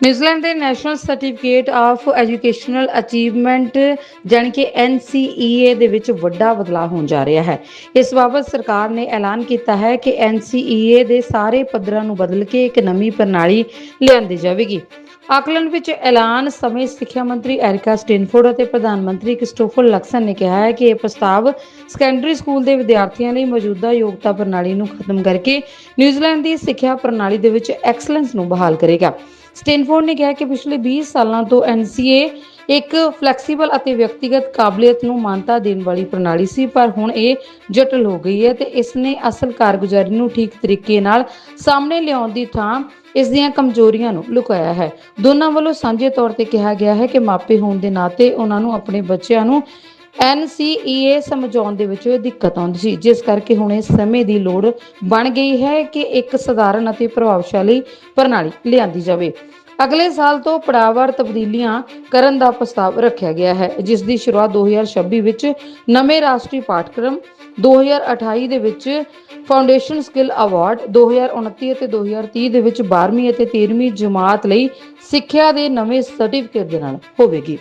New Zealand ਦੇ national certificate of educational achievement, ਜਾਣੀ ਕਿ NCEA ਦੇ ਵਿੱਚ ਵੱਡਾ ਬਦਲਾਅ ਹੋਣ ਜਾ ਰਿਹਾ ਹੈ। ਇਸ ਬਾਬਤ ਸਰਕਾਰ ਨੇ ਐਲਾਨ ਕੀਤਾ ਹੈ ਕਿ NCEA ਦੇ ਸਾਰੇ ਪੱਧਰਾਂ ਨੂੰ ਬਦਲ ਕੇ ਇੱਕ ਨਵੀਂ ਪ੍ਰਣਾਲੀ ਲਿਆਂਦੀ ਜਾਵੇਗੀ। ਆਕਲੈਂਡ ਵਿੱਚ ਐਲਾਨ ਸਮੇਂ ਸਿੱਖਿਆ ਮੰਤਰੀ ਐਰਿਕਾ ਸਟਿਨਫੋਰਡ ਅਤੇ ਪ੍ਰਧਾਨ ਮੰਤਰੀ ਕ੍ਰਿਸਟੋਫਰ ਲਕਸਨ ਨੇ ਕਿਹਾ ਹੈ ਕਿ ਇਹ ਪ੍ਰਸਤਾਵ ਸੈਕੰਡਰੀ ਸਕੂਲ ਦੇ ਵਿਦਿਆਰਥੀਆਂ ਲਈ ਮੌਜੂਦਾ ਯੋਗਤਾ ਪ੍ਰਣਾਲੀ ਨੂੰ ਖਤਮ ਕਰਕੇ ਨਿਊਜ਼ੀਲੈਂਡ ਦੀ ਸਿੱਖਿਆ ਪ੍ਰਣਾਲੀ ਦੇ ਵਿੱਚ ਐਕਸਲੈਂਸ ਨੂੰ ਬਹਾਲ ਕਰੇਗਾ। ਸਟੈਨਫੋਰਡ ਨੇ ਕਿਹਾ ਕਿ ਪਿਛਲੇ 20 ਸਾਲਾਂ ਤੋਂ ਐਨਸੀਏ ਇੱਕ ਫਲੈਕਸੀਬਲ ਅਤੇ ਵਿਅਕਤੀਗਤ ਕਾਬਲੀਅਤ ਨੂੰ ਮਾਨਤਾ ਦੇਣ ਵਾਲੀ ਪ੍ਰਣਾਲੀ ਸੀ, ਪਰ ਹੁਣ ਇਹ ਜਟਲ ਹੋ ਗਈ ਹੈ ਤੇ ਇਸ ਨੇ ਅਸਲ ਕਾਰਗੁਜ਼ਾਰੀ ਨੂੰ ਠੀਕ ਤਰੀਕੇ ਨਾਲ ਸਾਹਮਣੇ ਲਿਆਉਣ ਦੀ ਥਾਂ ਇਸ ਦੀਆਂ ਕਮਜ਼ੋਰੀਆਂ ਨੂੰ ਲੁਕਾਇਆ ਹੈ। ਦੋਨਾਂ ਵੱਲੋਂ ਸਾਂਝੇ ਤੌਰ ਤੇ ਕਿਹਾ ਗਿਆ ਹੈ ਕਿ ਮਾਪੇ ਹੋਣ ਦੇ ਨਾਤੇ ਉਹਨਾਂ ਨੂੰ ਆਪਣੇ ਬੱਚਿਆਂ ਨੂੰ NCEA ਸਮਝਾਉਣ ਦੇ ਵਿੱਚ ਦਿੱਕਤ ਆਉਂਦੀ ਸੀ, ਜਿਸ ਕਰਕੇ ਹੁਣ ਇਸ ਸਮੇਂ ਦੀ ਲੋੜ ਬਣ ਗਈ ਹੈ ਕਿ ਇੱਕ ਸਧਾਰਨ ਅਤੇ ਪ੍ਰਭਾਵਸ਼ਾਲੀ ਪ੍ਰਣਾਲੀ ਲਿਆਂਦੀ ਜਾਵੇ। ਅਗਲੇ ਸਾਲ ਤੋਂ ਪੜਾਵਰ ਤਬਦੀਲੀਆਂ ਕਰਨ ਦਾ ਪ੍ਰਸਤਾਵ ਰੱਖਿਆ ਗਿਆ ਹੈ, ਜਿਸ ਦੀ ਸ਼ੁਰੂਆਤ 2026 ਵਿੱਚ ਨਵੇਂ ਰਾਸ਼ਟਰੀ ਪਾਠਕ੍ਰਮ 2028 ਦੇ ਵਿੱਚ ਫਾਊਂਡੇਸ਼ਨ ਸਕਿੱਲ ਅਵਾਰਡ 2029 ਅਤੇ 2030 ਦੇ ਵਿੱਚ 12ਵੀਂ ਅਤੇ 13ਵੀਂ ਜਮਾਤ ਲਈ ਸਿੱਖਿਆ ਦੇ ਨਵੇਂ ਸਰਟੀਫਿਕੇਟ ਦੇ ਨਾਲ ਹੋਵੇਗੀ।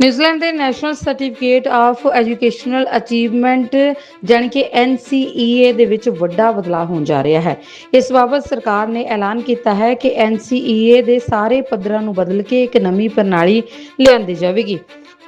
ਨਿਊਜ਼ੀਲੈਂਡ ਦੇ national certificate of educational achievement, ਜਾਣੀ ਕਿ NCEA ਦੇ ਵਿੱਚ ਵੱਡਾ ਬਦਲਾਅ ਹੋਣ ਜਾ ਰਿਹਾ ਹੈ। ਇਸ ਬਾਬਤ ਸਰਕਾਰ ਨੇ ਐਲਾਨ ਕੀਤਾ ਹੈ ਕਿ NCEA ਦੇ ਸਾਰੇ ਪੱਧਰਾਂ ਨੂੰ ਬਦਲ ਕੇ ਇੱਕ ਨਵੀਂ ਪ੍ਰਣਾਲੀ ਲਿਆਂਦੀ ਜਾਵੇਗੀ।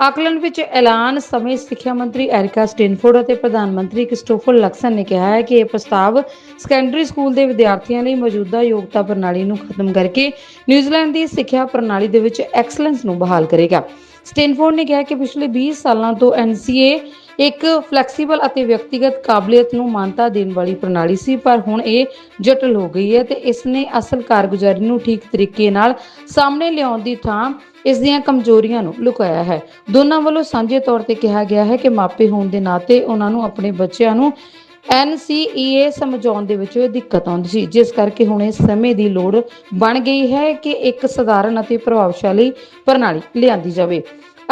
ਆਕਲੈਂਡ ਵਿੱਚ ਐਲਾਨ ਸਮੇਂ ਸਿੱਖਿਆ ਮੰਤਰੀ ਐਰਿਕਾ ਸਟਿਨਫੋਰਡ ਅਤੇ ਪ੍ਰਧਾਨ ਮੰਤਰੀ ਕ੍ਰਿਸਟੋਫਰ ਲਕਸਨ ਨੇ ਕਿਹਾ ਹੈ ਕਿ ਇਹ ਪ੍ਰਸਤਾਵ ਸੈਕੰਡਰੀ ਸਕੂਲ ਦੇ ਵਿਦਿਆਰਥੀਆਂ ਲਈ ਮੌਜੂਦਾ ਯੋਗਤਾ ਪ੍ਰਣਾਲੀ ਨੂੰ ਖਤਮ ਕਰਕੇ ਨਿਊਜ਼ੀਲੈਂਡ ਦੀ ਸਿੱਖਿਆ ਪ੍ਰਣਾਲੀ ਦੇ ਵਿੱਚ ਐਕਸਲੈਂਸ ਨੂੰ ਬਹਾਲ ਕਰੇਗਾ। ਸਟੈਨਫੋਰਡ ਨੇ ਕਿਹਾ ਕਿ ਪਿਛਲੇ 20 ਸਾਲਾਂ ਤੋਂ ਐਨਸੀਏ ਇੱਕ ਫਲੈਕਸੀਬਲ ਅਤੇ ਵਿਅਕਤੀਗਤ ਕਾਬਲੀਅਤ ਨੂੰ ਮਾਨਤਾ ਦੇਣ ਵਾਲੀ ਪ੍ਰਣਾਲੀ ਸੀ, ਪਰ ਹੁਣ ਇਹ ਜਟਲ ਹੋ ਗਈ ਹੈ ਤੇ ਇਸ ਨੇ ਅਸਲ ਕਾਰਗੁਜ਼ਾਰੀ ਨੂੰ ਠੀਕ ਤਰੀਕੇ ਨਾਲ ਸਾਹਮਣੇ ਲਿਆਉਣ ਦੀ ਥਾਂ ਇਸ ਦੀਆਂ ਕਮਜ਼ੋਰੀਆਂ ਨੂੰ ਲੁਕਾਇਆ ਹੈ। ਦੋਨਾਂ ਵੱਲੋਂ ਸਾਂਝੇ ਤੌਰ ਤੇ ਕਿਹਾ ਗਿਆ ਹੈ ਕਿ ਮਾਪੇ ਹੋਣ ਦੇ ਨਾਤੇ ਉਹਨਾਂ ਨੂੰ ਆਪਣੇ ਬੱਚਿਆਂ ਨੂੰ NCEA ਸਮਝਾਉਣ ਦੇ ਵਿੱਚ ਦਿੱਕਤ ਆਉਂਦੀ ਸੀ। ਜਿਸ ਕਰਕੇ ਹੁਣ ਇਸ ਸਮੇਂ ਦੀ ਲੋੜ ਬਣ ਗਈ ਹੈ ਕਿ ਇੱਕ ਸਧਾਰਨ ਅਤੇ ਪ੍ਰਭਾਵਸ਼ਾਲੀ ਪ੍ਰਣਾਲੀ ਲਿਆਂਦੀ ਜਾਵੇ।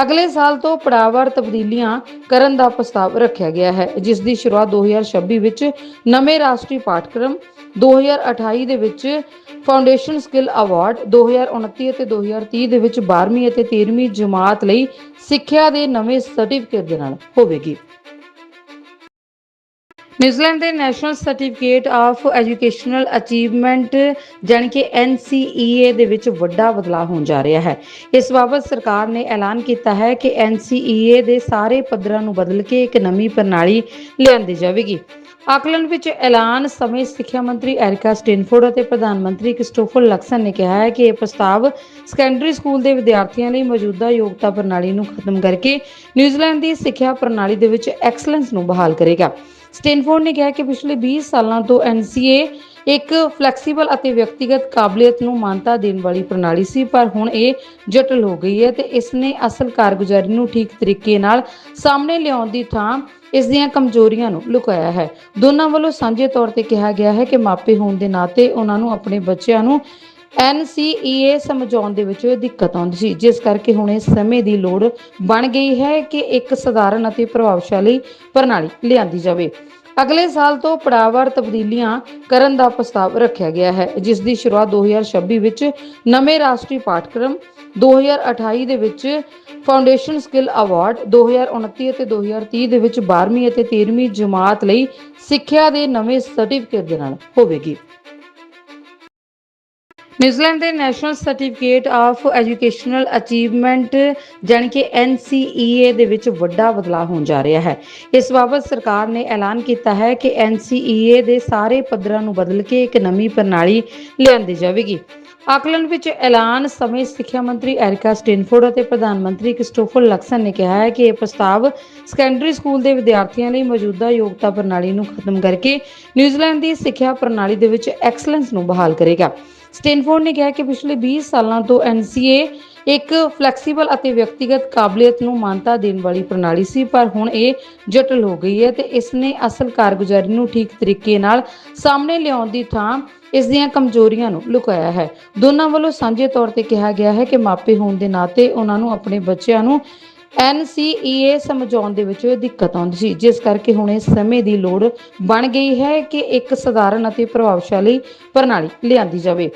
ਅਗਲੇ ਸਾਲ ਤੋਂ ਪੜਾਵਰ ਤਬਦੀਲੀਆਂ ਕਰਨ ਦਾ ਪ੍ਰਸਤਾਵ ਰੱਖਿਆ ਗਿਆ ਹੈ। ਜਿਸ ਦੀ ਸ਼ੁਰੂਆਤ 2026 ਵਿੱਚ ਨਵੇਂ ਰਾਸ਼ਟਰੀ ਪਾਠਕ੍ਰਮ 2028 ਦੇ ਵਿੱਚ ਫਾਊਂਡੇਸ਼ਨ ਸਕਿੱਲ ਅਵਾਰਡ 2029 ਅਤੇ 2030 ਦੇ ਵਿੱਚ 12ਵੀਂ ਅਤੇ 13ਵੀਂ ਜਮਾਤ ਲਈ ਸਿੱਖਿਆ ਦੇ ਨਵੇਂ ਸਰਟੀਫਿਕੇਟ ਦੇ ਨਾਲ ਹੋਵੇਗੀ। ਨਿਊਜ਼ੀਲੈਂਡ ਦੇ national certificate of educational achievement, ਜਾਣੀ ਕਿ NCEA ਦੇ ਵਿੱਚ ਵੱਡਾ ਬਦਲਾਅ ਹੋਣ ਜਾ ਰਿਹਾ ਹੈ। ਇਸ ਬਾਬਤ ਸਰਕਾਰ ਨੇ ਐਲਾਨ ਕੀਤਾ ਹੈ ਕਿ NCEA ਦੇ ਸਾਰੇ ਪੱਧਰਾਂ ਨੂੰ ਬਦਲ ਕੇ ਇੱਕ ਨਵੀਂ ਪ੍ਰਣਾਲੀ ਲਿਆਂਦੀ ਜਾਵੇਗੀ। ਆਕਲੈਂਡ ਵਿੱਚ ਐਲਾਨ ਸਮੇਂ ਸਿੱਖਿਆ ਮੰਤਰੀ ਐਰਿਕਾ ਸਟਿਨਫੋਰਡ ਅਤੇ ਪ੍ਰਧਾਨ ਮੰਤਰੀ ਕ੍ਰਿਸਟੋਫਰ ਲਕਸਨ ਨੇ ਕਿਹਾ ਹੈ ਕਿ ਇਹ ਪ੍ਰਸਤਾਵ ਸੈਕੰਡਰੀ ਸਕੂਲ ਦੇ ਵਿਦਿਆਰਥੀਆਂ ਲਈ ਮੌਜੂਦਾ ਯੋਗਤਾ ਪ੍ਰਣਾਲੀ ਨੂੰ ਖਤਮ ਕਰਕੇ ਨਿਊਜ਼ੀਲੈਂਡ ਦੀ ਸਿੱਖਿਆ ਪ੍ਰਣਾਲੀ ਦੇ ਵਿੱਚ ਐਕਸਲੈਂਸ ਨੂੰ ਬਹਾਲ ਕਰੇਗਾ। ਸਟੈਨਫੋਰਡ ਨੇ ਕਿਹਾ ਕਿ ਪਿਛਲੇ 20 ਸਾਲਾਂ ਤੋਂ ਐਨਸੀਏ ਇੱਕ ਫਲੈਕਸੀਬਲ ਅਤੇ ਵਿਅਕਤੀਗਤ ਕਾਬਲੀਅਤ ਨੂੰ ਮਾਨਤਾ ਦੇਣ ਵਾਲੀ ਪ੍ਰਣਾਲੀ ਸੀ, ਪਰ ਹੁਣ ਇਹ ਜਟਲ ਹੋ ਗਈ ਹੈ ਤੇ ਇਸ ਨੇ ਅਸਲ ਕਾਰਗੁਜ਼ਾਰੀ ਨੂੰ ਠੀਕ ਤਰੀਕੇ ਨਾਲ ਸਾਹਮਣੇ ਲਿਆਉਣ ਦੀ ਥਾਂ ਇਸ ਦੀਆਂ ਕਮਜ਼ੋਰੀਆਂ ਨੂੰ ਲੁਕਾਇਆ ਹੈ। ਦੋਨਾਂ ਵੱਲੋਂ ਸਾਂਝੇ ਤੌਰ ਤੇ ਕਿਹਾ ਗਿਆ ਹੈ ਕਿ ਮਾਪੇ ਹੋਣ ਦੇ ਨਾਤੇ ਉਹਨਾਂ ਨੂੰ ਆਪਣੇ ਬੱਚਿਆਂ ਨੂੰ NCEA ਸਮਝਾਉਣ ਦੇ ਵਿੱਚ ਦਿੱਕਤ ਆਉਂਦੀ ਸੀ। ਜਿਸ ਕਰਕੇ ਹੁਣ ਇਸ ਸਮੇਂ ਦੀ ਲੋੜ ਬਣ ਗਈ ਹੈ ਕਿ ਇੱਕ ਸਧਾਰਨ ਅਤੇ ਪ੍ਰਭਾਵਸ਼ਾਲੀ ਪ੍ਰਣਾਲੀ ਲਿਆਂਦੀ ਜਾਵੇ। ਅਗਲੇ ਸਾਲ ਤੋਂ ਪੜਾਵਰ ਤਬਦੀਲੀਆਂ ਕਰਨ ਦਾ ਪ੍ਰਸਤਾਵ ਰੱਖਿਆ ਗਿਆ ਹੈ। ਜਿਸ ਦੀ ਸ਼ੁਰੂਆਤ 2026 ਵਿੱਚ ਨਵੇਂ ਰਾਸ਼ਟਰੀ ਪਾਠਕ੍ਰਮ 2028 ਦੇ ਵਿੱਚ ਫਾਊਂਡੇਸ਼ਨ ਸਕਿੱਲ ਅਵਾਰਡ 2029 ਅਤੇ 2030 ਦੇ ਵਿੱਚ 12ਵੀਂ ਅਤੇ 13ਵੀਂ ਜਮਾਤ ਲਈ ਸਿੱਖਿਆ ਦੇ ਨਵੇਂ ਸਰਟੀਫਿਕੇਟ ਦੇ ਨਾਲ ਹੋਵੇਗੀ। ਨਿਊਜ਼ੀਲੈਂਡ ਦੇ national certificate of educational achievement, ਜਾਣੀ ਕਿ NCEA ਦੇ ਵਿੱਚ ਵੱਡਾ ਬਦਲਾਅ ਹੋਣ ਜਾ ਰਿਹਾ ਹੈ। ਇਸ ਬਾਬਤ ਸਰਕਾਰ ਨੇ ਐਲਾਨ ਕੀਤਾ ਹੈ ਕਿ NCEA ਦੇ ਸਾਰੇ ਪੱਧਰਾਂ ਨੂੰ ਬਦਲ ਕੇ ਇੱਕ ਨਵੀਂ ਪ੍ਰਣਾਲੀ ਲਿਆਂਦੀ ਜਾਵੇਗੀ। ਆਕਲੈਂਡ ਵਿੱਚ ਐਲਾਨ ਸਮੇਂ ਸਿੱਖਿਆ ਮੰਤਰੀ ਐਰਿਕਾ ਸਟੇਨਫੋਰਡ ਅਤੇ ਪ੍ਰਧਾਨ ਮੰਤਰੀ ਕ੍ਰਿਸਟੋਫਰ ਲਕਸਨ ਨੇ ਕਿਹਾ ਹੈ ਕਿ ਇਹ ਪ੍ਰਸਤਾਵ ਸੈਕੰਡਰੀ ਸਕੂਲ ਦੇ ਵਿਦਿਆਰਥੀਆਂ ਲਈ ਮੌਜੂਦਾ ਯੋਗਤਾ ਪ੍ਰਣਾਲੀ ਨੂੰ ਖਤਮ ਕਰਕੇ ਨਿਊਜ਼ੀਲੈਂਡ ਦੀ ਸਿੱਖਿਆ ਪ੍ਰਣਾਲੀ ਦੇ ਵਿੱਚ ਐਕਸਲੈਂਸ ਨੂੰ ਬਹਾਲ ਕਰੇਗਾ। ਸਟੈਨਫੋਰਡ ਨੇ ਕਿਹਾ ਕਿ ਪਿਛਲੇ 20 ਸਾਲਾਂ ਤੋਂ ਐਨਸੀਏ ਇੱਕ ਫਲੈਕਸੀਬਲ ਅਤੇ ਵਿਅਕਤੀਗਤ ਕਾਬਲੀਅਤ ਨੂੰ ਮਾਨਤਾ ਦੇਣ ਵਾਲੀ ਪ੍ਰਣਾਲੀ ਸੀ, ਪਰ ਹੁਣ ਇਹ ਜਟਲ ਹੋ ਗਈ ਹੈ ਤੇ ਇਸ ਨੇ ਅਸਲ ਕਾਰਗੁਜ਼ਾਰੀ ਨੂੰ ਠੀਕ ਤਰੀਕੇ ਨਾਲ ਸਾਹਮਣੇ ਲਿਆਉਣ ਦੀ ਥਾਂ ਇਸ ਦੀਆਂ ਕਮਜ਼ੋਰੀਆਂ ਨੂੰ ਲੁਕਾਇਆ ਹੈ। ਦੋਨਾਂ ਵੱਲੋਂ ਸਾਂਝੇ ਤੌਰ ਤੇ ਕਿਹਾ ਗਿਆ ਹੈ ਕਿ ਮਾਪੇ ਹੋਣ ਦੇ ਨਾਤੇ ਉਹਨਾਂ ਨੂੰ ਆਪਣੇ ਬੱਚਿਆਂ ਨੂੰ NCEA ਸਮਝਾਉਣ ਦੇ ਵਿੱਚ ਦਿੱਕਤ ਆਉਂਦੀ ਸੀ। ਜਿਸ ਕਰਕੇ ਹੁਣ ਇਸ ਸਮੇਂ ਦੀ ਲੋੜ ਬਣ ਗਈ ਹੈ ਕਿ ਇੱਕ ਸਧਾਰਨ ਅਤੇ ਪ੍ਰਭਾਵਸ਼ਾਲੀ ਪ੍ਰਣਾਲੀ ਲਿਆਂਦੀ ਜਾਵੇ।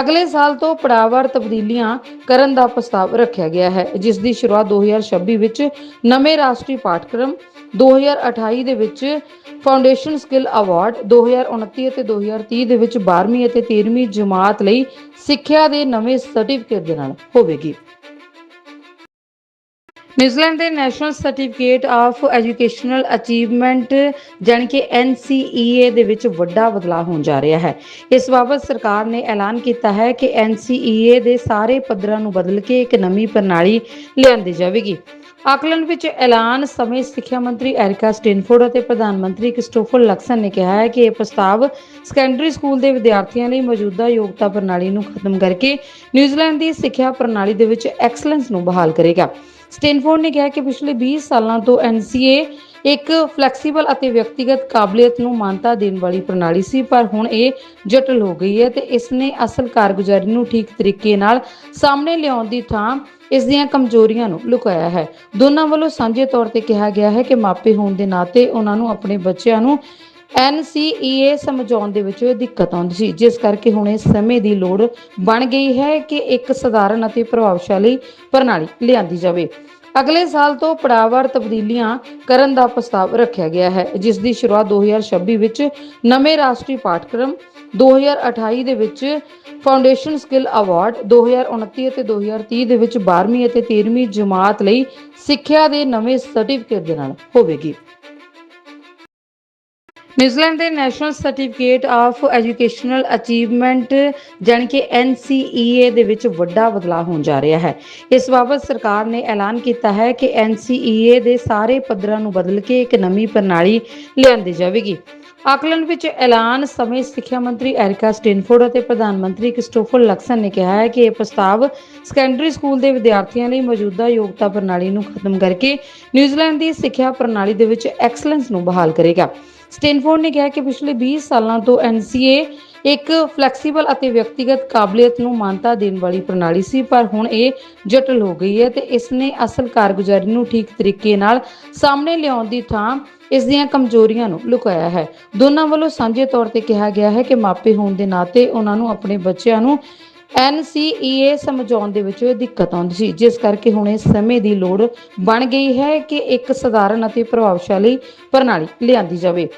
ਅਗਲੇ ਸਾਲ ਤੋਂ ਪੜਾਅਵਾਰ ਤਬਦੀਲੀਆਂ ਕਰਨ ਦਾ ਪ੍ਰਸਤਾਵ ਰੱਖਿਆ ਗਿਆ ਹੈ। ਜਿਸ ਦੀ ਸ਼ੁਰੂਆਤ 2026 ਵਿੱਚ ਨਵੇਂ ਰਾਸ਼ਟਰੀ ਪਾਠਕ੍ਰਮ 2028 ਦੇ ਵਿੱਚ ਫਾਊਂਡੇਸ਼ਨ ਸਕਿੱਲ ਅਵਾਰਡ 2029 ਅਤੇ 2030 ਦੇ ਵਿੱਚ 12ਵੀਂ ਅਤੇ 13ਵੀਂ ਜਮਾਤ ਲਈ ਸਿੱਖਿਆ ਦੇ ਨਵੇਂ ਸਰਟੀਫਿਕੇਟ ਦੇ ਨਾਲ ਹੋਵੇਗੀ। ਨਿਊਜ਼ੀਲੈਂਡ ਦੇ national certificate of educational achievement, ਜਾਣੀ ਕਿ NCEA ਦੇ ਵਿੱਚ ਵੱਡਾ ਬਦਲਾਅ ਹੋਣ ਜਾ ਰਿਹਾ ਹੈ। ਇਸ ਬਾਬਤ ਸਰਕਾਰ ਨੇ ਐਲਾਨ ਕੀਤਾ ਹੈ ਕਿ NCEA ਦੇ ਸਾਰੇ ਪੱਧਰਾਂ ਨੂੰ ਬਦਲ ਕੇ ਇੱਕ ਨਵੀਂ ਪ੍ਰਣਾਲੀ ਲਿਆਂਦੀ ਜਾਵੇਗੀ। ਆਕਲੈਂਡ ਵਿੱਚ ਐਲਾਨ ਸਮੇਂ ਸਿੱਖਿਆ ਮੰਤਰੀ ਐਰਿਕਾ ਸਟਿਨਫੋਰਡ ਅਤੇ ਪ੍ਰਧਾਨ ਮੰਤਰੀ ਕ੍ਰਿਸਟੋਫਰ ਲਕਸਨ ਨੇ ਕਿਹਾ ਹੈ ਕਿ ਇਹ ਪ੍ਰਸਤਾਵ ਸੈਕੰਡਰੀ ਸਕੂਲ ਦੇ ਵਿਦਿਆਰਥੀਆਂ ਲਈ ਮੌਜੂਦਾ ਯੋਗਤਾ ਪ੍ਰਣਾਲੀ ਨੂੰ ਖਤਮ ਕਰਕੇ ਨਿਊਜ਼ੀਲੈਂਡ ਦੀ ਸਿੱਖਿਆ ਪ੍ਰਣਾਲੀ ਦੇ ਵਿੱਚ ਐਕਸਲੈਂਸ ਨੂੰ ਬਹਾਲ ਕਰੇਗਾ। ਸਟੈਨਫੋਰਡ ਨੇ ਕਿਹਾ ਕਿ ਪਿਛਲੇ 20 ਸਾਲਾਂ ਤੋਂ ਐਨਸੀਏ ਇੱਕ ਫਲੈਕਸੀਬਲ ਅਤੇ ਵਿਅਕਤੀਗਤ ਕਾਬਲੀਅਤ ਨੂੰ ਮਾਨਤਾ ਦੇਣ ਵਾਲੀ ਪ੍ਰਣਾਲੀ ਸੀ, ਪਰ ਹੁਣ ਇਹ ਜਟਲ ਹੋ ਗਈ ਹੈ ਤੇ ਇਸ ਨੇ ਅਸਲ ਕਾਰਗੁਜ਼ਾਰੀ ਨੂੰ ਠੀਕ ਤਰੀਕੇ ਨਾਲ ਸਾਹਮਣੇ ਲਿਆਉਣ ਦੀ ਥਾਂ ਇਸ ਦੀਆਂ ਕਮਜ਼ੋਰੀਆਂ ਨੂੰ ਲੁਕਾਇਆ ਹੈ। ਦੋਨਾਂ ਵੱਲੋਂ ਸਾਂਝੇ ਤੌਰ ਤੇ ਕਿਹਾ ਗਿਆ ਹੈ ਕਿ ਮਾਪੇ ਹੋਣ ਦੇ ਨਾਤੇ ਉਹਨਾਂ ਨੂੰ ਆਪਣੇ ਬੱਚਿਆਂ ਨੂੰ NCEA ਸਮਝਾਉਣ ਦੇ ਵਿੱਚ ਦਿੱਕਤ ਆਉਂਦੀ ਸੀ। ਜਿਸ ਕਰਕੇ ਹੁਣ ਇਸ ਸਮੇਂ ਦੀ ਲੋੜ ਬਣ ਗਈ ਹੈ ਕਿ ਇੱਕ ਸਧਾਰਨ ਅਤੇ ਪ੍ਰਭਾਵਸ਼ਾਲੀ ਪ੍ਰਣਾਲੀ ਲਿਆਂਦੀ ਜਾਵੇ। ਅਗਲੇ ਸਾਲ ਤੋਂ ਪੜਾਅਵਾਰ ਤਬਦੀਲੀਆਂ ਕਰਨ ਦਾ ਪ੍ਰਸਤਾਵ ਰੱਖਿਆ ਗਿਆ ਹੈ। ਜਿਸ ਦੀ ਸ਼ੁਰੂਆਤ 2026 ਵਿੱਚ ਨਵੇਂ ਰਾਸ਼ਟਰੀ ਪਾਠਕ੍ਰਮ 2028 ਦੇ ਵਿੱਚ ਫਾਊਂਡੇਸ਼ਨ ਸਕਿੱਲ ਅਵਾਰਡ 2029 ਅਤੇ 2030 ਦੇ ਵਿੱਚ 12ਵੀਂ ਅਤੇ 13ਵੀਂ ਜਮਾਤ ਲਈ ਸਿੱਖਿਆ ਦੇ ਨਵੇਂ ਸਰਟੀਫਿਕੇਟ ਦੇ ਨਾਲ ਹੋਵੇਗੀ। ਨਿਊਜ਼ੀਲੈਂਡ ਦੇ national certificate of educational achievement, ਜਾਣੀ ਕਿ NCEA ਦੇ ਵਿੱਚ ਵੱਡਾ ਬਦਲਾਅ ਹੋਣ ਜਾ ਰਿਹਾ ਹੈ। ਇਸ ਬਾਬਤ ਸਰਕਾਰ ਨੇ ਐਲਾਨ ਕੀਤਾ ਹੈ ਕਿ NCEA ਦੇ ਸਾਰੇ ਪੱਧਰਾਂ ਨੂੰ ਬਦਲ ਕੇ ਇੱਕ ਨਵੀਂ ਪ੍ਰਣਾਲੀ ਲਿਆਂਦੀ ਜਾਵੇਗੀ। ਆਕਲੈਂਡ ਵਿੱਚ ਐਲਾਨ ਸਮੇਂ ਸਿੱਖਿਆ ਮੰਤਰੀ ਐਰਿਕਾ ਸਟਿਨਫੋਰਡ ਅਤੇ ਪ੍ਰਧਾਨ ਮੰਤਰੀ ਕ੍ਰਿਸਟੋਫਰ ਲਕਸਨ ਨੇ ਕਿਹਾ ਹੈ ਕਿ ਇਹ ਪ੍ਰਸਤਾਵ ਸੈਕੰਡਰੀ ਸਕੂਲ ਦੇ ਵਿਦਿਆਰਥੀਆਂ ਲਈ ਮੌਜੂਦਾ ਯੋਗਤਾ ਪ੍ਰਣਾਲੀ ਨੂੰ ਖਤਮ ਕਰਕੇ ਨਿਊਜ਼ੀਲੈਂਡ ਦੀ ਸਿੱਖਿਆ ਪ੍ਰਣਾਲੀ ਦੇ ਵਿੱਚ ਐਕਸਲੈਂਸ ਨੂੰ ਬਹਾਲ ਕਰੇਗਾ। ਸਟੈਨਫੋਰਡ ਨੇ ਕਿਹਾ ਕਿ ਪਿਛਲੇ 20 ਸਾਲਾਂ ਤੋਂ ਐਨਸੀਏ ਇੱਕ ਫਲੈਕਸੀਬਲ ਅਤੇ ਵਿਅਕਤੀਗਤ ਕਾਬਲੀਅਤ ਨੂੰ ਮਾਨਤਾ ਦੇਣ ਵਾਲੀ ਪ੍ਰਣਾਲੀ ਸੀ, ਪਰ ਹੁਣ ਇਹ ਜਟਲ ਹੋ ਗਈ ਹੈ ਤੇ ਇਸ ਨੇ ਅਸਲ ਕਾਰਗੁਜ਼ਾਰੀ ਨੂੰ ਠੀਕ ਤਰੀਕੇ ਨਾਲ ਸਾਹਮਣੇ ਲਿਆਉਣ ਦੀ ਥਾਂ ਇਸ ਦੀਆਂ ਕਮਜ਼ੋਰੀਆਂ ਨੂੰ ਲੁਕਾਇਆ ਹੈ। ਦੋਨਾਂ ਵੱਲੋਂ ਸਾਂਝੇ ਤੌਰ ਤੇ ਕਿਹਾ ਗਿਆ ਹੈ ਕਿ ਮਾਪੇ ਹੋਣ ਦੇ ਨਾਤੇ ਉਹਨਾਂ ਨੂੰ ਆਪਣੇ ਬੱਚਿਆਂ ਨੂੰ NCEA ਸਮਝਾਉਣ ਦੇ ਵਿੱਚ ਦਿੱਕਤ ਆਉਂਦੀ ਸੀ। ਜਿਸ ਕਰਕੇ ਹੁਣ ਇਸ ਸਮੇਂ ਦੀ ਲੋੜ ਬਣ ਗਈ ਹੈ ਕਿ ਇੱਕ ਸਧਾਰਨ ਅਤੇ ਪ੍ਰਭਾਵਸ਼ਾਲੀ ਪ੍ਰਣਾਲੀ ਲਿਆਂਦੀ ਜਾਵੇ।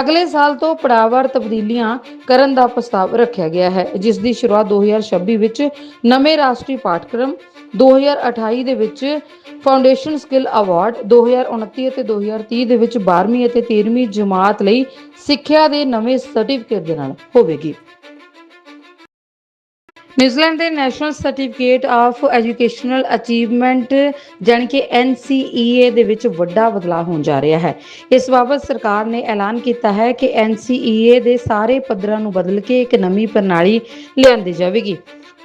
ਅਗਲੇ ਸਾਲ ਤੋਂ ਪੜਾਅਵਾਰ ਤਬਦੀਲੀਆਂ ਕਰਨ ਦਾ ਪ੍ਰਸਤਾਵ ਰੱਖਿਆ ਗਿਆ ਹੈ। ਜਿਸ ਦੀ ਸ਼ੁਰੂਆਤ 2026 ਵਿੱਚ ਨਵੇਂ ਰਾਸ਼ਟਰੀ ਪਾਠਕ੍ਰਮ 2028 ਦੇ ਵਿੱਚ ਫਾਊਂਡੇਸ਼ਨ ਸਕਿੱਲ ਅਵਾਰਡ 2029 ਅਤੇ 2030 ਦੇ ਵਿੱਚ 12ਵੀਂ ਅਤੇ 13ਵੀਂ ਜਮਾਤ ਲਈ ਸਿੱਖਿਆ ਦੇ ਨਵੇਂ ਸਰਟੀਫਿਕੇਟ ਦੇ ਨਾਲ ਹੋਵੇਗੀ। ਨਿਊਜ਼ੀਲੈਂਡ ਦੇ national certificate of educational achievement, ਜਾਣੀ ਕਿ NCEA ਦੇ ਵਿੱਚ ਵੱਡਾ ਬਦਲਾਅ ਹੋਣ ਜਾ ਰਿਹਾ ਹੈ। ਇਸ ਬਾਬਤ ਸਰਕਾਰ ਨੇ ਐਲਾਨ ਕੀਤਾ ਹੈ ਕਿ NCEA ਦੇ ਸਾਰੇ ਪੱਧਰਾਂ ਨੂੰ ਬਦਲ ਕੇ ਇੱਕ ਨਵੀਂ ਪ੍ਰਣਾਲੀ ਲਿਆਂਦੀ ਜਾਵੇਗੀ।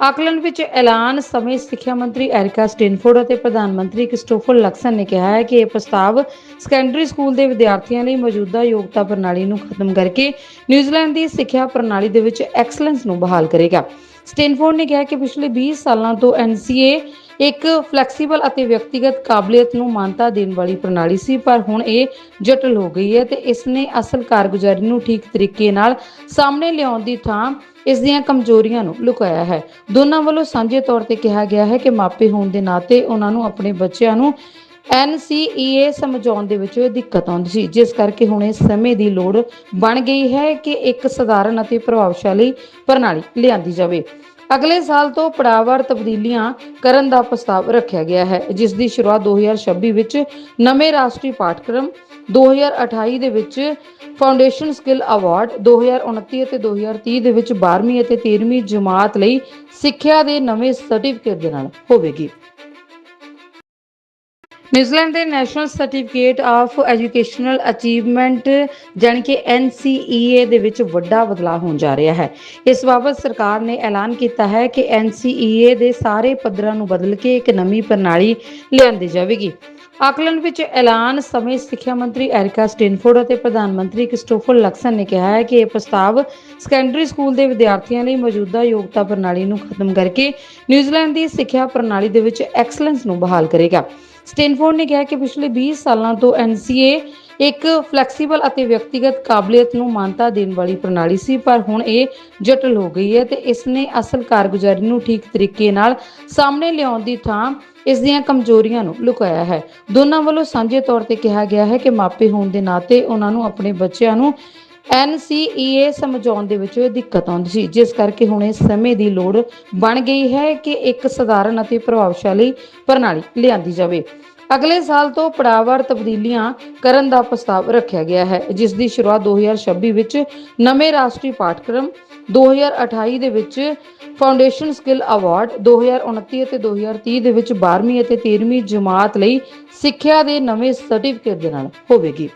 ਆਕਲੈਂਡ ਵਿੱਚ ਐਲਾਨ ਸਮੇਂ ਸਿੱਖਿਆ ਮੰਤਰੀ ਐਰਿਕਾ ਸਟੇਨਫੋਰਡ ਅਤੇ ਪ੍ਰਧਾਨ ਮੰਤਰੀ ਕ੍ਰਿਸਟੋਫਰ ਲਕਸਨ ਨੇ ਕਿਹਾ ਹੈ ਕਿ ਇਹ ਪ੍ਰਸਤਾਵ ਸੈਕੰਡਰੀ ਸਕੂਲ ਦੇ ਵਿਦਿਆਰਥੀਆਂ ਲਈ ਮੌਜੂਦਾ ਯੋਗਤਾ ਪ੍ਰਣਾਲੀ ਨੂੰ ਖਤਮ ਕਰਕੇ ਨਿਊਜ਼ੀਲੈਂਡ ਦੀ ਸਿੱਖਿਆ ਪ੍ਰਣਾਲੀ ਦੇ ਵਿੱਚ ਐਕਸਲੈਂਸ ਨੂੰ ਬਹਾਲ ਕਰੇਗਾ। ਸਟੈਨਫੋਰਡ ਨੇ ਕਿਹਾ ਕਿ ਪਿਛਲੇ 20 ਸਾਲਾਂ ਤੋਂ ਐਨਸੀਏ ਇੱਕ ਫਲੈਕਸੀਬਲ ਅਤੇ ਵਿਅਕਤੀਗਤ ਕਾਬਲੀਅਤ ਨੂੰ ਮਾਨਤਾ ਦੇਣ ਵਾਲੀ ਪ੍ਰਣਾਲੀ ਸੀ, ਪਰ ਹੁਣ ਇਹ ਜਟਲ ਹੋ ਗਈ ਹੈ ਤੇ ਇਸ ਨੇ ਅਸਲ ਕਾਰਗੁਜ਼ਾਰੀ ਨੂੰ ਠੀਕ ਤਰੀਕੇ ਨਾਲ ਸਾਹਮਣੇ ਲਿਆਉਣ ਦੀ ਥਾਂ ਇਸ ਦੀਆਂ ਕਮਜ਼ੋਰੀਆਂ ਨੂੰ ਲੁਕਾਇਆ ਹੈ। ਦੋਨਾਂ ਵੱਲੋਂ ਸਾਂਝੇ ਤੌਰ ਤੇ ਕਿਹਾ ਗਿਆ ਹੈ ਕਿ ਮਾਪੇ ਹੋਣ ਦੇ ਨਾਤੇ ਉਹਨਾਂ ਨੂੰ ਆਪਣੇ ਬੱਚਿਆਂ ਨੂੰ NCEA ਸਮਝਾਉਣ ਦੇ ਵਿੱਚ ਦਿੱਕਤ ਆਉਂਦੀ ਸੀ, ਜਿਸ ਕਰਕੇ ਹੁਣ ਇਸ ਸਮੇਂ ਦੀ ਲੋੜ ਬਣ ਗਈ ਹੈ ਕਿ ਇੱਕ ਸਧਾਰਨ ਅਤੇ ਪ੍ਰਭਾਵਸ਼ਾਲੀ ਪ੍ਰਣਾਲੀ ਲਿਆਂਦੀ ਜਾਵੇ। ਅਗਲੇ ਸਾਲ ਤੋਂ ਪੜਾਅਵਾਰ ਤਬਦੀਲੀਆਂ ਕਰਨ ਦਾ ਪ੍ਰਸਤਾਵ ਰੱਖਿਆ ਗਿਆ ਹੈ, ਜਿਸ ਦੀ ਸ਼ੁਰੂਆਤ 2026 ਵਿੱਚ ਨਵੇਂ ਰਾਸ਼ਟਰੀ ਪਾਠਕ੍ਰਮ 2028 ਦੇ ਵਿੱਚ ਫਾਊਂਡੇਸ਼ਨ ਸਕਿੱਲ ਅਵਾਰਡ 2029 ਅਤੇ 2030 ਦੇ ਵਿੱਚ 12ਵੀਂ ਅਤੇ 13ਵੀਂ ਜਮਾਤ ਲਈ ਸਿੱਖਿਆ ਦੇ ਨਵੇਂ ਸਰਟੀਫਿਕੇਟ ਦੇ ਨਾਲ ਹੋਵੇਗੀ। ਨਿਊਜ਼ੀਲੈਂਡ ਦੇ national certificate of educational achievement, ਜਾਣੀ ਕਿ NCEA ਦੇ ਵਿੱਚ ਵੱਡਾ ਬਦਲਾਅ ਹੋਣ ਜਾ ਰਿਹਾ ਹੈ। ਇਸ ਬਾਬਤ ਸਰਕਾਰ ਨੇ ਐਲਾਨ ਕੀਤਾ ਹੈ ਕਿ NCEA ਦੇ ਸਾਰੇ ਪੱਧਰਾਂ ਨੂੰ ਬਦਲ ਕੇ ਇੱਕ ਨਵੀਂ ਪ੍ਰਣਾਲੀ ਲਿਆਂਦੀ ਜਾਵੇਗੀ। ਆਕਲੈਂਡ ਵਿੱਚ ਐਲਾਨ ਸਮੇਂ ਸਿੱਖਿਆ ਮੰਤਰੀ ਐਰਿਕਾ ਸਟਿਨਫੋਰਡ ਅਤੇ ਪ੍ਰਧਾਨ ਮੰਤਰੀ ਕ੍ਰਿਸਟੋਫਰ ਲਕਸਨ ਨੇ ਕਿਹਾ ਹੈ ਕਿ ਇਹ ਪ੍ਰਸਤਾਵ ਸੈਕੰਡਰੀ ਸਕੂਲ ਦੇ ਵਿਦਿਆਰਥੀਆਂ ਲਈ ਮੌਜੂਦਾ ਯੋਗਤਾ ਪ੍ਰਣਾਲੀ ਨੂੰ ਖਤਮ ਕਰਕੇ ਨਿਊਜ਼ੀਲੈਂਡ ਦੀ ਸਿੱਖਿਆ ਪ੍ਰਣਾਲੀ ਦੇ ਵਿੱਚ ਐਕਸਲੈਂਸ ਨੂੰ ਬਹਾਲ ਕਰੇਗਾ। ਸਟੈਨਫੋਰਡ ਨੇ ਕਿਹਾ ਕਿ ਪਿਛਲੇ 20 ਸਾਲਾਂ ਤੋਂ ਐਨਸੀਏ ਇੱਕ ਫਲੈਕਸੀਬਲ ਅਤੇ ਵਿਅਕਤੀਗਤ ਕਾਬਲੀਅਤ ਨੂੰ ਮਾਨਤਾ ਦੇਣ ਵਾਲੀ ਪ੍ਰਣਾਲੀ ਸੀ, ਪਰ ਹੁਣ ਇਹ ਜਟਲ ਹੋ ਗਈ ਹੈ ਤੇ ਇਸ ਨੇ ਅਸਲ ਕਾਰਗੁਜ਼ਾਰੀ ਨੂੰ ਠੀਕ ਤਰੀਕੇ ਨਾਲ ਸਾਹਮਣੇ ਲਿਆਉਣ ਦੀ ਥਾਂ ਇਸ ਦੀਆਂ ਕਮਜ਼ੋਰੀਆਂ ਨੂੰ ਲੁਕਾਇਆ ਹੈ। ਦੋਨਾਂ ਵੱਲੋਂ ਸਾਂਝੇ ਤੌਰ ਤੇ ਕਿਹਾ ਗਿਆ ਹੈ ਕਿ ਮਾਪੇ ਹੋਣ ਦੇ ਨਾਤੇ ਉਹਨਾਂ ਨੂੰ ਆਪਣੇ ਬੱਚਿਆਂ ਨੂੰ NCEA ਸਮਝਾਉਣ ਦੇ ਵਿੱਚ ਦਿੱਕਤ ਆਉਂਦੀ ਸੀ। ਜਿਸ ਕਰਕੇ ਹੁਣ ਇਸ ਸਮੇਂ ਦੀ ਲੋੜ ਬਣ ਗਈ ਹੈ ਕਿ ਇੱਕ ਸਧਾਰਨ ਅਤੇ ਪ੍ਰਭਾਵਸ਼ਾਲੀ ਪ੍ਰਣਾਲੀ ਲਿਆਂਦੀ ਜਾਵੇ। ਅਗਲੇ ਸਾਲ ਤੋਂ ਪੜਾਅਵਾਰ ਤਬਦੀਲੀਆਂ ਕਰਨ ਦਾ ਪ੍ਰਸਤਾਵ ਰੱਖਿਆ ਗਿਆ ਹੈ। ਜਿਸ ਦੀ ਸ਼ੁਰੂਆਤ 2026 ਵਿੱਚ ਨਵੇਂ ਰਾਸ਼ਟਰੀ ਪਾਠਕ੍ਰਮ 2028 ਦੇ ਵਿੱਚ ਫਾਊਂਡੇਸ਼ਨ ਸਕਿੱਲ ਅਵਾਰਡ 2029 ਅਤੇ 2030 ਦੇ ਵਿੱਚ 12ਵੀਂ ਅਤੇ 13ਵੀਂ ਜਮਾਤ ਲਈ ਸਿੱਖਿਆ ਦੇ ਨਵੇਂ ਸਰਟੀਫਿਕੇਟ ਦੇ ਨਾਲ ਹੋਵੇਗੀ।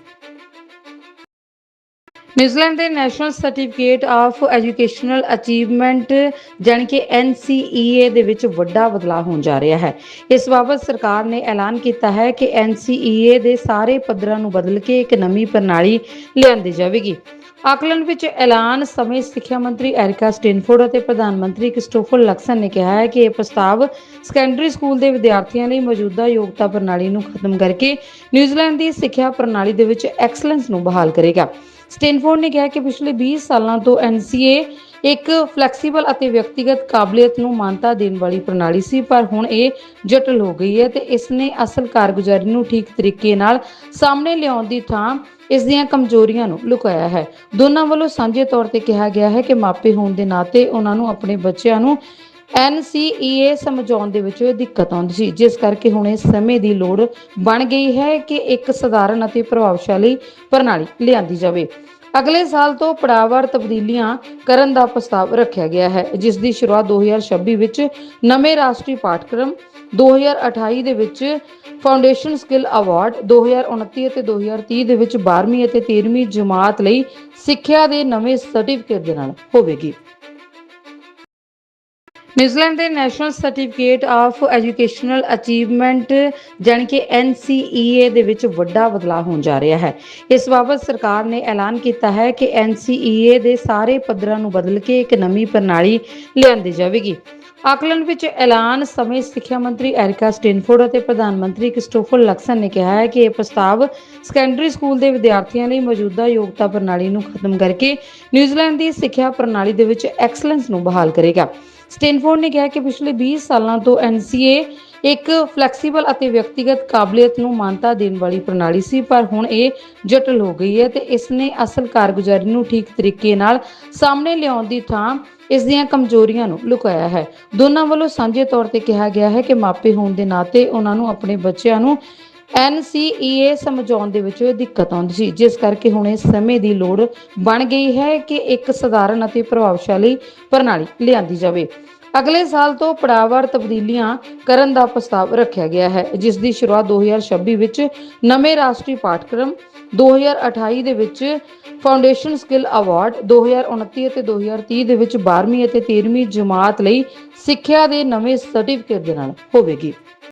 ਨਿਊਜ਼ੀਲੈਂਡ ਦੇ national certificate of educational achievement, ਜਾਣੀ ਕਿ NCEA ਦੇ ਵਿੱਚ ਵੱਡਾ ਬਦਲਾਅ ਹੋਣ ਜਾ ਰਿਹਾ ਹੈ। ਇਸ ਬਾਬਤ ਸਰਕਾਰ ਨੇ ਐਲਾਨ ਕੀਤਾ ਹੈ ਕਿ NCEA ਦੇ ਸਾਰੇ ਪੱਧਰਾਂ ਨੂੰ ਬਦਲ ਕੇ ਇੱਕ ਨਵੀਂ ਪ੍ਰਣਾਲੀ ਲਿਆਂਦੀ ਜਾਵੇਗੀ। ਆਕਲੈਂਡ ਵਿੱਚ ਐਲਾਨ ਸਮੇਂ ਸਿੱਖਿਆ ਮੰਤਰੀ ਐਰਿਕਾ ਸਟਿਨਫੋਰਡ ਅਤੇ ਪ੍ਰਧਾਨ ਮੰਤਰੀ ਕ੍ਰਿਸਟੋਫਰ ਲਕਸਨ ਨੇ ਕਿਹਾ ਹੈ ਕਿ ਇਹ ਪ੍ਰਸਤਾਵ ਸੈਕੰਡਰੀ ਸਕੂਲ ਦੇ ਵਿਦਿਆਰਥੀਆਂ ਲਈ ਮੌਜੂਦਾ ਯੋਗਤਾ ਪ੍ਰਣਾਲੀ ਨੂੰ ਖਤਮ ਕਰਕੇ ਨਿਊਜ਼ੀਲੈਂਡ ਦੀ ਸਿੱਖਿਆ ਪ੍ਰਣਾਲੀ ਦੇ ਵਿੱਚ ਐਕਸਲੈਂਸ ਨੂੰ ਬਹਾਲ ਕਰੇਗਾ। ਸਟੈਨਫੋਰਡ ਨੇ ਕਿਹਾ ਕਿ ਪਿਛਲੇ 20 ਸਾਲਾਂ ਤੋਂ NCA ਇੱਕ ਫਲੈਕਸੀਬਲ ਅਤੇ ਵਿਅਕਤੀਗਤ ਕਾਬਲੀਅਤ ਨੂੰ ਮਾਨਤਾ ਦੇਣ ਵਾਲੀ ਪ੍ਰਣਾਲੀ ਸੀ, ਪਰ ਹੁਣ ਇਹ ਜਟਲ ਹੋ ਗਈ ਹੈ ਤੇ ਇਸ ਨੇ ਅਸਲ ਕਾਰਗੁਜ਼ਾਰੀ ਨੂੰ ਠੀਕ ਤਰੀਕੇ ਨਾਲ ਸਾਹਮਣੇ ਲਿਆਉਣ ਦੀ ਥਾਂ ਇਸ ਦੀਆਂ ਕਮਜ਼ੋਰੀਆਂ ਨੂੰ ਲੁਕਾਇਆ ਹੈ। ਦੋਨਾਂ ਵੱਲੋਂ ਸਾਂਝੇ ਤੌਰ ਤੇ ਕਿਹਾ ਗਿਆ ਹੈ ਕਿ ਮਾਪੇ ਹੋਣ ਦੇ ਨਾਤੇ ਉਹਨਾਂ ਨੂੰ ਆਪਣੇ ਬੱਚਿਆਂ ਨੂੰ NCEA ਸਮਝਾਉਣ ਦੇ ਵਿੱਚ ਦਿੱਕਤ ਆਉਂਦੀ ਸੀ। ਜਿਸ ਕਰਕੇ ਹੁਣ ਇਸ ਸਮੇਂ ਦੀ ਲੋੜ ਬਣ ਗਈ ਹੈ ਕਿ ਇੱਕ ਸਧਾਰਨ ਅਤੇ ਪ੍ਰਭਾਵਸ਼ਾਲੀ ਪ੍ਰਣਾਲੀ ਲਿਆਂਦੀ ਜਾਵੇ। ਅਗਲੇ ਸਾਲ ਤੋਂ ਪੜਾਅਵਾਰ ਤਬਦੀਲੀਆਂ ਕਰਨ ਦਾ ਪ੍ਰਸਤਾਵ ਰੱਖਿਆ ਗਿਆ ਹੈ। ਜਿਸ ਦੀ ਸ਼ੁਰੂਆਤ 2026 ਵਿੱਚ ਨਵੇਂ ਰਾਸ਼ਟਰੀ ਪਾਠਕ੍ਰਮ 2028 ਦੇ ਵਿੱਚ ਫਾਊਂਡੇਸ਼ਨ ਸਕਿੱਲ ਅਵਾਰਡ 2029 ਅਤੇ 2030 ਦੇ ਵਿੱਚ 12ਵੀਂ ਅਤੇ 13ਵੀਂ ਜਮਾਤ ਲਈ ਸਿੱਖਿਆ ਦੇ ਨਵੇਂ ਸਰਟੀਫਿਕੇਟ ਦੇ ਨਾਲ ਹੋਵੇਗੀ। ਨਿਊਜ਼ੀਲੈਂਡ ਦੇ national certificate of educational achievement, ਜਾਣੀ ਕਿ NCEA ਦੇ ਵਿੱਚ ਵੱਡਾ ਬਦਲਾਅ ਹੋਣ ਜਾ ਰਿਹਾ ਹੈ। ਇਸ ਬਾਬਤ ਸਰਕਾਰ ਨੇ ਐਲਾਨ ਕੀਤਾ ਹੈ ਕਿ NCEA ਦੇ ਸਾਰੇ ਪੱਧਰਾਂ ਨੂੰ ਬਦਲ ਕੇ ਇੱਕ ਨਵੀਂ ਪ੍ਰਣਾਲੀ ਲਿਆਂਦੀ ਜਾਵੇਗੀ। ਆਕਲੈਂਡ ਵਿੱਚ ਐਲਾਨ ਸਮੇਂ ਸਿੱਖਿਆ ਮੰਤਰੀ ਐਰਿਕਾ ਸਟਿਨਫੋਰਡ ਅਤੇ ਪ੍ਰਧਾਨ ਮੰਤਰੀ ਕ੍ਰਿਸਟੋਫਰ ਲਕਸਨ ਨੇ ਕਿਹਾ ਹੈ ਕਿ ਇਹ ਪ੍ਰਸਤਾਵ ਸੈਕੰਡਰੀ ਸਕੂਲ ਦੇ ਵਿਦਿਆਰਥੀਆਂ ਲਈ ਮੌਜੂਦਾ ਯੋਗਤਾ ਪ੍ਰਣਾਲੀ ਨੂੰ ਖਤਮ ਕਰਕੇ ਨਿਊਜ਼ੀਲੈਂਡ ਦੀ ਸਿੱਖਿਆ ਪ੍ਰਣਾਲੀ ਦੇ ਵਿੱਚ ਐਕਸਲੈਂਸ ਨੂੰ ਬਹਾਲ ਕਰੇਗਾ। ਸਟੈਨਫੋਰਡ ਨੇ ਕਿਹਾ ਕਿ ਪਿਛਲੇ 20 ਸਾਲਾਂ ਤੋਂ NCA ਇੱਕ ਫਲੈਕਸੀਬਲ ਅਤੇ ਵਿਅਕਤੀਗਤ ਕਾਬਲੀਅਤ ਨੂੰ ਮਾਨਤਾ ਦੇਣ ਵਾਲੀ ਪ੍ਰਣਾਲੀ ਸੀ, ਪਰ ਹੁਣ ਇਹ ਜਟਲ ਹੋ ਗਈ ਹੈ ਤੇ ਇਸ ਨੇ ਅਸਲ ਕਾਰਗੁਜ਼ਾਰੀ ਨੂੰ ਠੀਕ ਤਰੀਕੇ ਨਾਲ ਸਾਹਮਣੇ ਲਿਆਉਣ ਦੀ ਥਾਂ ਇਸ ਦੀਆਂ ਕਮਜ਼ੋਰੀਆਂ ਨੂੰ ਲੁਕਾਇਆ ਹੈ। ਦੋਨਾਂ ਵੱਲੋਂ ਸਾਂਝੇ ਤੌਰ ਤੇ ਕਿਹਾ ਗਿਆ ਹੈ ਕਿ ਮਾਪੇ ਹੋਣ ਦੇ ਨਾਤੇ ਉਹਨਾਂ ਨੂੰ ਆਪਣੇ ਬੱਚਿਆਂ ਨੂੰ NCEA ਸਮਝਾਉਣ ਦੇ ਵਿੱਚ ਦਿੱਕਤ ਆਉਂਦੀ ਸੀ। ਜਿਸ ਕਰਕੇ ਹੁਣ ਇਸ ਸਮੇਂ ਦੀ ਲੋੜ ਬਣ ਗਈ ਹੈ ਕਿ ਇੱਕ ਸਧਾਰਨ ਅਤੇ ਪ੍ਰਭਾਵਸ਼ਾਲੀ ਪ੍ਰਣਾਲੀ ਲਿਆਂਦੀ ਜਾਵੇ। ਅਗਲੇ ਸਾਲ ਤੋਂ ਪੜਾਅਵਾਰ ਤਬਦੀਲੀਆਂ ਕਰਨ ਦਾ ਪ੍ਰਸਤਾਵ ਰੱਖਿਆ ਗਿਆ ਹੈ। ਜਿਸ ਦੀ ਸ਼ੁਰੂਆਤ 2026 ਵਿੱਚ ਨਵੇਂ ਰਾਸ਼ਟਰੀ ਪਾਠਕ੍ਰਮ 2028 ਦੇ ਵਿੱਚ ਫਾਊਂਡੇਸ਼ਨ ਸਕਿੱਲ ਅਵਾਰਡ 2029 ਅਤੇ 2030 ਦੇ ਵਿੱਚ 12ਵੀਂ ਅਤੇ 13ਵੀਂ ਜਮਾਤ ਲਈ ਸਿੱਖਿਆ ਦੇ ਨਵੇਂ ਸਰਟੀਫਿਕੇਟ ਦੇ ਨਾਲ ਹੋਵੇਗੀ।